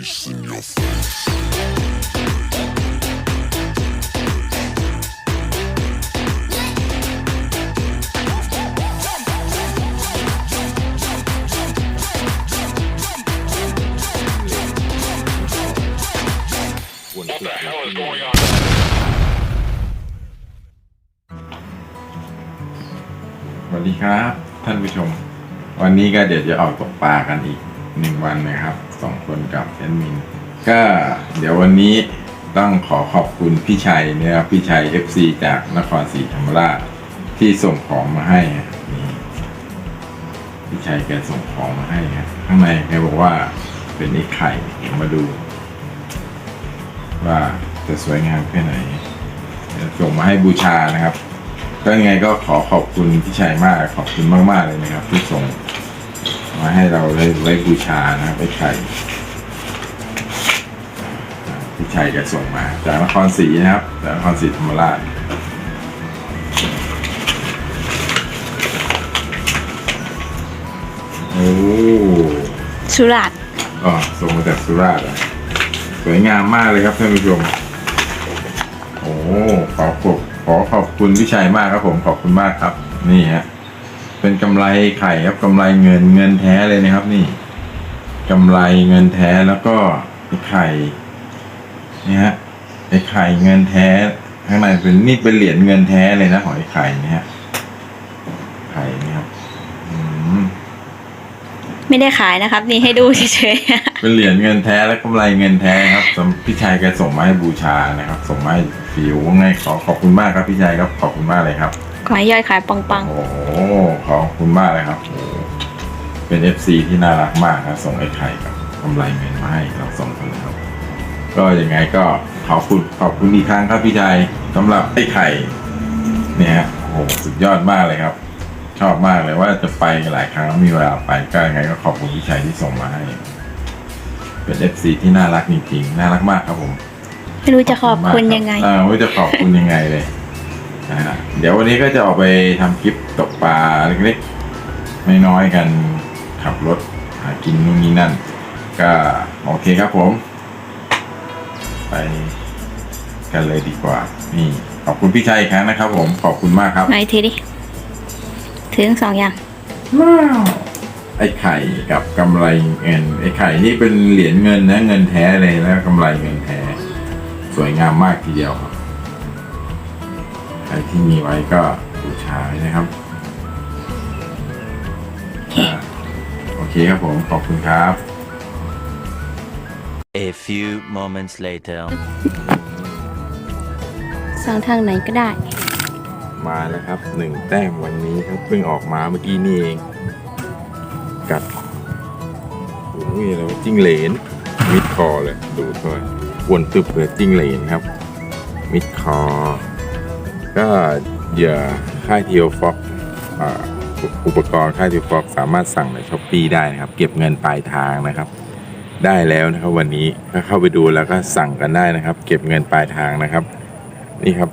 face in your face. สวัสดีครับ ท่านผู้ชม วันนี้ก็เดี๋ยวจะออกตกปลากันอีก หนึ่งวันนะครับสองคนกับแอดมินก็เดี๋ยววันนี้ต้องขอขอบคุณพี่ชัยนะครับพี่ชัย FC จากนครศรีธรรมราชที่ส่งของมาให้นี่พี่ชัยแกส่งของมาให้ครับข้างในแกบอกว่าเป็นไอ้ไข่เดี๋ยวมาดู ว่าจะสวยงามแค่ไหนส่งมาให้บูชานะครับก็ยังไงก็ขอขอบคุณพี่ชัยมาก ขอบคุณมาก ๆ เลยนะครับที่ส่ง มาให้เราได้ไว้บูชานะครับไอ้ไข่อ่าพี่ชัยจะส่งมา จากนครศรีนะครับ จากนครศรีธรรมราชโอ้สุราษฎร์อ๋อส่งมาจากสุราษฎร์เหรอสวยงามมากเลยครับท่านผู้ชม โอ้ขอขอบขอขอบคุณพี่ชัยมากครับผมขอบคุณมากครับ นี่ฮะ เป็นกำไรไข่ครับกำไรเงินเงินแท้เลยนะครับ นี่กำไรเงินแท้แล้วก็ไอ้ไข่นี่ฮะไอ้ไข่เงินแท้ข้างในเป็นนี่เป็นเหรียญเงินแท้เลยนะของไอ้ไข่เนี่ยฮะไข่นี่ครับอืมไม่ได้ขายนะครับ นี่ให้ดูเฉยเป็นเหรียญเงินแท้และกำไรเงินแท้ครับสำพี่ชายแกส่งมาให้บูชานะครับ ส่งมาให้ฟิวว่าไงขอขอบคุณมากครับพี่ชายครับขอบคุณมากเลยครับๆขอให้ยอดขายปังโอ้โห ขอบคุณมากเลยครับโอ้โหเป็นเอฟซีที่น่ารักมากครับ ส่งไอ้ไข่กับกำไรเงินมาให้เราส่งคนนะครับ ก็ยังไงก็ขอบคุณขอบคุณอีกครั้งครับพี่ชายสำหรับไอ้ไข่เนี่ยฮะโอ้โหสุดยอดมากเลยครับ ชอบมากเลยว่าจะไปหลายครั้งแล้วมีเวลาไปก็ยังไงก็ขอบคุณพี่ชัยที่ส่งมาให้ เป็นเอฟซีที่น่ารักจริงๆน่ารักมากครับผมๆไม่รู้จะขอบคุณยังไง เออไม่รู้จะขอบคุณยังไงเลย นะฮะเดี๋ยววันนี้ก็จะออกไปทำคลิปตกปลาเล็กๆไม่น้อยๆกันขับรถหากินนู่นนี่นั่น ก็โอเคครับผม ไปกันเลยดีกว่า นี่ขอบคุณพี่ชัยอีกครั้งนะครับผมขอบคุณมากครับ ไหนทีดิถือทั้งสองอย่าง ว้าวไอ้ไข่กับกำไรเงินไอ้ไข่นี่เป็นเหรียญเงินนะเงินแท้เลยแล้วกำไรเงินแท้ สวยงามมากทีเดียวครับ ใครที่มีไว้ก็บูชาไว้นะครับอ่าโอเคครับผม ขอบคุณครับ A few moments later. สั่งทางไหนก็ได้ มาแล้วครับหนึ่งแต้มวันนี้ครับเพิ่งออกมาเมื่อกี้นี่เอง กัดโอ้ยเราจิ้งเหลน มิดคอเลย ดูด้วยวนตึบเลยจิ้งเหลนครับ มิดคอ ก็เหยื่อค่ายทีโอฟ็อกอุปกรณ์ค่ายทีโอฟ็อกสามารถสั่งในช้อปปีได้นะครับ เก็บเงินปลายทางนะครับ ได้แล้วนะครับวันนี้ก็เข้าไปดูแล้วก็สั่งกันได้นะครับ เก็บเงินปลายทางนะครับ นี่ครับ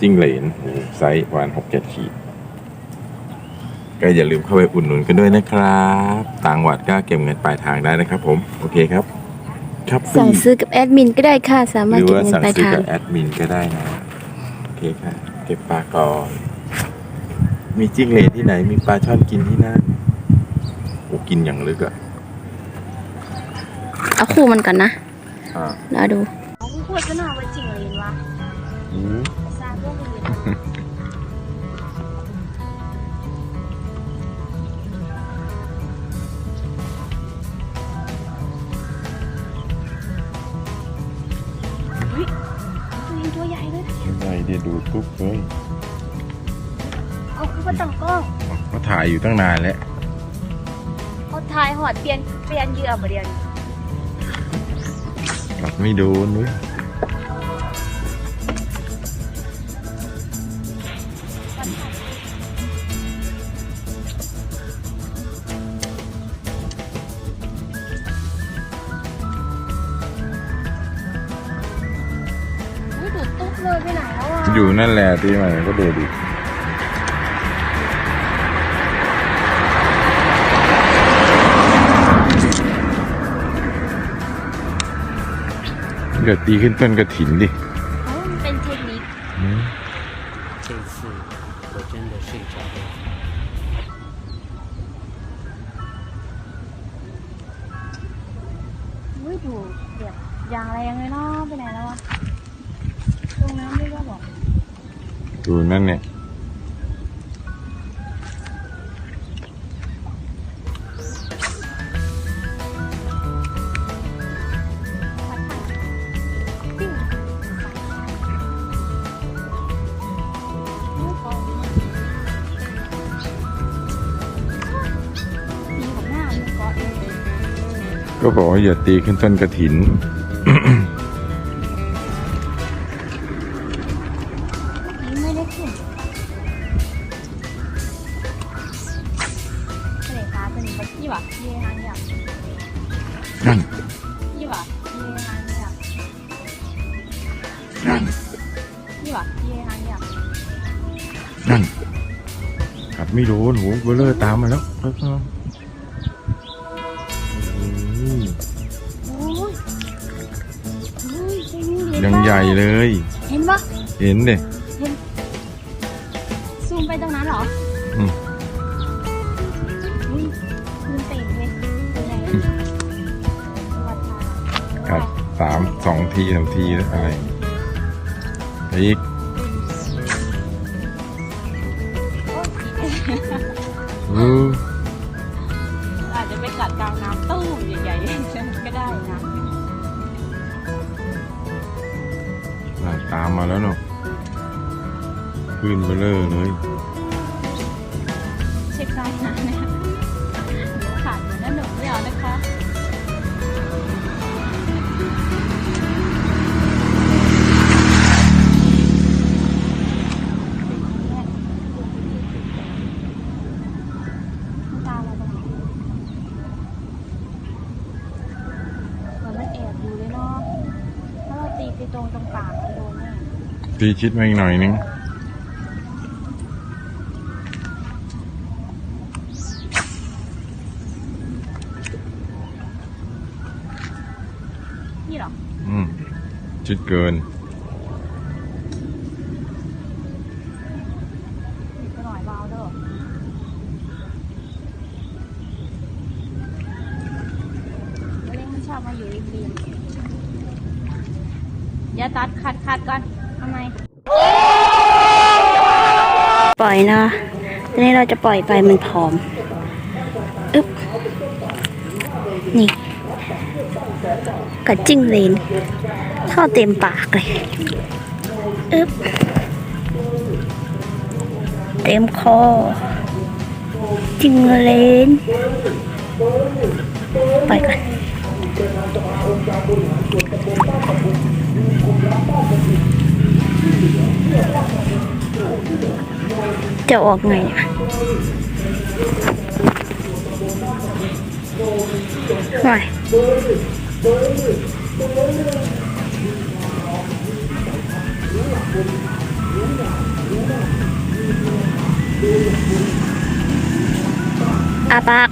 จิ้งเหลนโอ้โหไซส์ประมาณหกเจ็ดขีดก็อย่าลืมเข้าไปอุดหนุนกันด้วยนะครับ ต่างหวัดก็เก็บเงินปลายทางได้นะครับ ผมโอเคครับครับสั่งซื้อกับแอดมินก็ได้ค่ะ สาหมารถรือเก็บว่าเงินสั่งปลายซื้อทางกับแอดมินก็ได้นะโอเคค่ะ เก็บปลาก่อน มีจิ้งเหลนที่ไหน มีปลาช่อนกินที่นั่นโอ้กินอย่างลึกอะเอาคู่มันก่อนนะอ่าแล้วดูเขาพูดซะหน่อยว่าจริงเลยวะอืมซาพวกอื่นเฮ้ย เลยนะเนี่ยใหญ่เดี๋ยวดูปุ๊บเฮ้ยเอาคือว่าตั้งกล้องเขาถ่ายอยู่ตั้งนานแล้วเขาทายหอดเปลี่ยนเปลี่ยนเหยื่อมาเดียวนี้กัดไม่โดนเว้ย ฮ้ยดูดตุ๊บเลยไปไหนแล้วอ่ะ อยู่นั่นแหละที่มันก็ดูดิ เดี๋ยวตีขึ้นต้นกระถินดิ เอ้ามันเป็นเทคนิค อืม 这次我真的睡着了。 อุ้ยดูแบบยางแรงเลยเนาะไปไหนแล้ววะ ตรงน้ำด้วยก็บอกดูนั่นเนี่ยปิ้งไม่พอมีของหน้ามันเกาะเองเลยก็บอกว่าอย่าตีขึ้นต้นกระถินนี่ งอย่างนั่นยี่หวะยี่ห้างอย่างนั่นกัดไม่โดนโหเบลเลอร์ตามมาแล้วแล้วก็อืมโอ้ยโอ้ยตรงนี้เห็นยังปะใหญ่เลย เห็นปะเห็นเด้ กัดสามสองทีสามทีแล้วอะไรอีกโอ้ยอืออาจจะไปกัดกลางน้ำตู้มใหญ่ๆก็ได้นะน่ะตามมาแล้วเนาะขึ้นเบลเลอร์เลย ตีชิดมาอีกหน่อยนึงนี่เหรอ อืมชิดเกินอีกหน่อยเบาเด้อมะเร็งมันชอบมาอยู่ริมริมอย่าตัดขัดขัดก่อน ทำไมปล่อยนะทีนี้เราจะปล่อยไปมันพร้อมอึ๊บนี่กัดจิ้งเลนเข้าเต็มปากเลยอึ๊บเต็มคอจิ้งเลนะออกไงหน่อยอาปาก